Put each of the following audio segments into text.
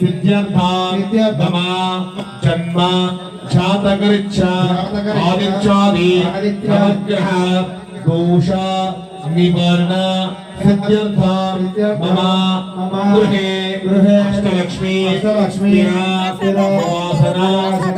सिद्ध्यर्था सिद्ध्यर्थमा सिद्ध्यर्थ मम गृहे गृहे अष्टलक्ष्मी अष्टलक्ष्मी वासना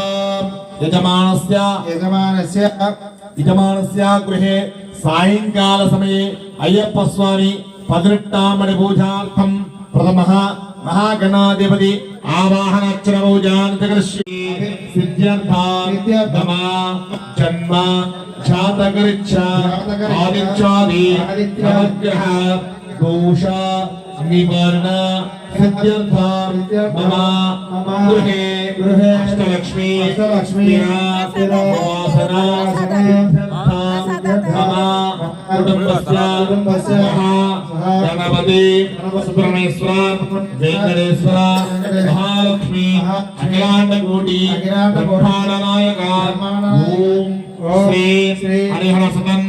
యజమానస్య. యజమానస్య. యజమానస్య గృహే సాయంకాల సమయే అయ్యప్ప స్వామి పదినెట్టామడి పూజార్థం ప్రథమ మహాగణాధిపతి పూజాంతకృష్యే సిద్ధ్యర్థమ జన్మ ఆదిత్యాది నవగ్రహ पूषा निवर्ण सत्यर्था मम गृहे गृहे अष्टलक्ष्मी अष्टलक्ष्मी वासना मम कुटुम्बस्य कुटुम्बस्य गणपति सुब्रह्मण्येश्वर वेङ्कटेश्वर महालक्ष्मी अखिलाण्डकोटि ब्रह्माण्डनायक ॐ श्री हरिहर सदन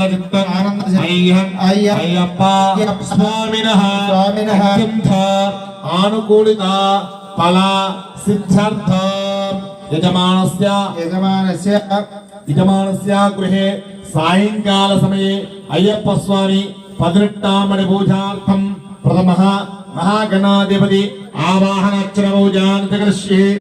హరిహర సదన్ ఆనంద చిత్తన్ అయ్యహం అయ్యప్ప స్వామినః స్వామినః ఆనుకూలిత ఫల సిద్ధ్యర్థ యజమానస్య యజమానస్య యజమానస్య గృహే సాయంకాల సమయే అయ్యప్ప స్వామి పదినెట్టామడి పూజార్థం ప్రథమ మహాగణాధిపతి పూజాంతకృష్యే